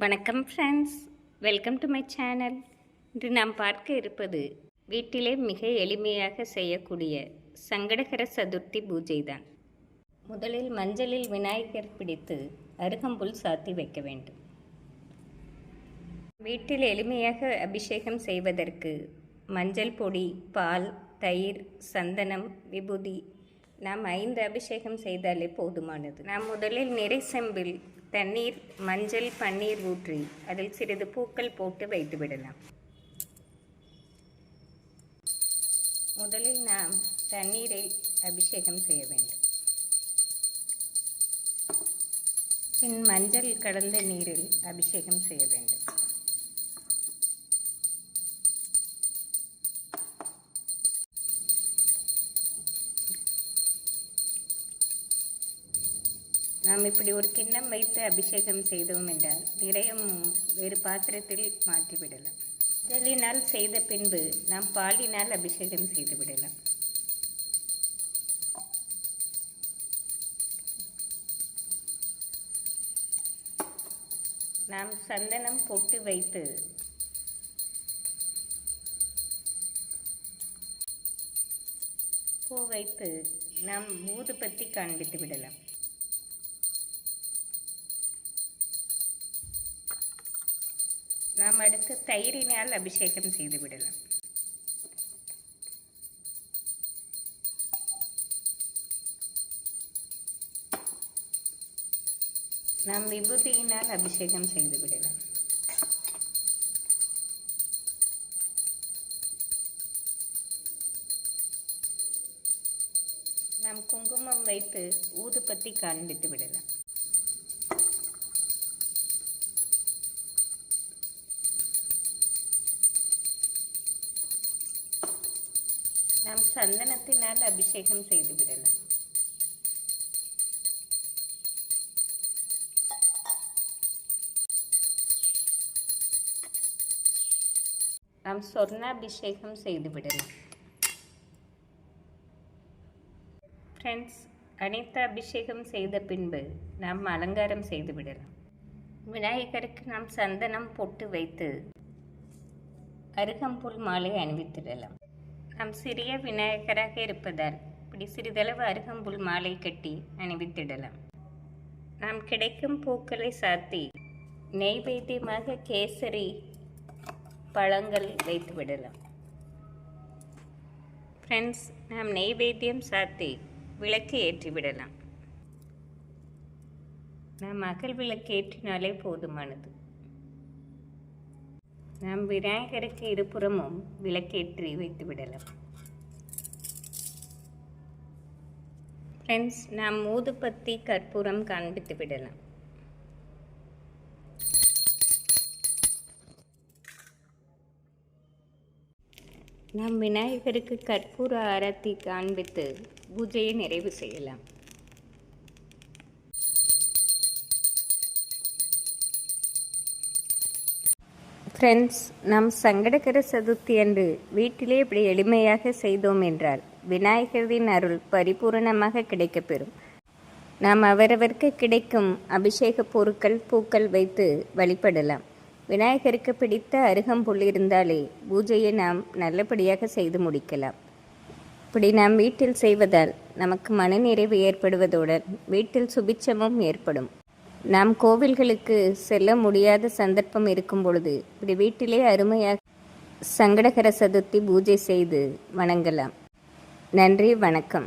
வணக்கம் friends welcome to my channel இன்று நாம் பார்க்க இருப்பது வீட்டிலே மிக எளிமையாக செய்யக்கூடிய சங்கடகர சதுர்த்தி பூஜை தான் முதலில் மஞ்சளில் விநாயகர் பிடித்து அருகம்புல் சாத்தி வைக்க வேண்டும். வீட்டில் எளிமையாக அபிஷேகம் செய்வதற்கு மஞ்சள் பொடி பால் தயிர் சந்தனம் விபூதி நாம் ஐந்து அபிஷேகம் செய்தாலே போதுமானது. நாம் முதலில் நிறை செம்பில் தண்ணீர் மஞ்சள் பன்னீர் ஊற்றி அதில் சிறிது பூக்கள் போட்டு வைத்து விடலாம். முதலில் நாம் தண்ணீரில் அபிஷேகம் செய்ய வேண்டும். பின் மஞ்சள் கடந்த நீரில் அபிஷேகம் செய்ய வேண்டும். நாம் இப்படி ஒரு கிண்ணம் வைத்து அபிஷேகம் செய்தோம் என்றால் நிறையம் வேறு பாத்திரத்தில் மாற்றிவிடலாம். மஞ்சளினால் செய்த பின்பு நாம் பாலினால் அபிஷேகம் செய்து விடலாம். நாம் சந்தனம் பொட்டு வைத்து பூ வைத்து நாம் ஊதுபத்தி காண்பித்து விடலாம். நாம் அடுத்து தயிரினால் அபிஷேகம் செய்து விடலாம். நாம் விபூதியினால் அபிஷேகம் செய்து விடலாம். நாம் குங்குமம் வைத்து ஊதுபத்தி காண்பித்து விடலாம். நாம் சந்தனத்தினால் அபிஷேகம் செய்து விடலாம் நாம் சொர்ணாபிஷேகம் செய்து விடலாம் ஃப்ரெண்ட்ஸ் அனைத்து அபிஷேகம் செய்த பின்பு நாம் அலங்காரம் செய்து விடலாம் விநாயகருக்கு நாம் சந்தனம் பொட்டு வைத்து அருகம்புல் மாலை அணிவித்திடலாம் நாம் சிறிய விநாயகராக இருப்பதால் இப்படி சிறிதளவு அருகம்புல் மாலை கட்டி அணிவித்திடலாம். நாம் கிடைக்கும் பூக்களை சாத்தி நெய்வேத்தியமாக கேசரி பழங்கள் வைத்து விடலாம். ஃப்ரெண்ட்ஸ் நாம் நெய்வேத்தியம் சாத்தி விளக்கு ஏற்றி விடலாம். நாம் அகல் விளக்கு ஏற்றினாலே போதுமானது. நாம் விநாயகருக்கு இருபுறமும் விளக்கேற்றி வைத்து விடலாம். ஃப்ரெண்ட்ஸ் நாம் ஊதுபத்தி கற்பூரம் காண்பித்து விடலாம். நாம் விநாயகருக்கு கற்பூர ஆரத்தி காண்பித்து பூஜையை நிறைவு செய்யலாம். ஃப்ரெண்ட்ஸ் நாம் சங்கடகர சதுர்த்தி அன்று வீட்டிலே இப்படி எளிமையாக செய்தோம் என்றால் விநாயகரின் அருள் பரிபூரணமாக கிடைக்கப்பெறும். நாம் அவரவருக்கு கிடைக்கும் அபிஷேக பொருட்கள் பூக்கள் வைத்து வழிபடலாம். விநாயகருக்கு பிடித்த அருகம்புல் இருந்தாலே பூஜையை நாம் நல்லபடியாக செய்து முடிக்கலாம். இப்படி நாம் வீட்டில் செய்வதால் நமக்கு மனநிறைவு ஏற்படுவதுடன் வீட்டில் சுபிச்சமும் ஏற்படும். நாம் கோவில்களுக்கு செல்ல முடியாத சந்தர்ப்பம் இருக்கும் பொழுது இப்படி வீட்டிலே அருமையாக சங்கடகர சதுர்த்தி பூஜை செய்து வணங்கலாம். நன்றி வணக்கம்.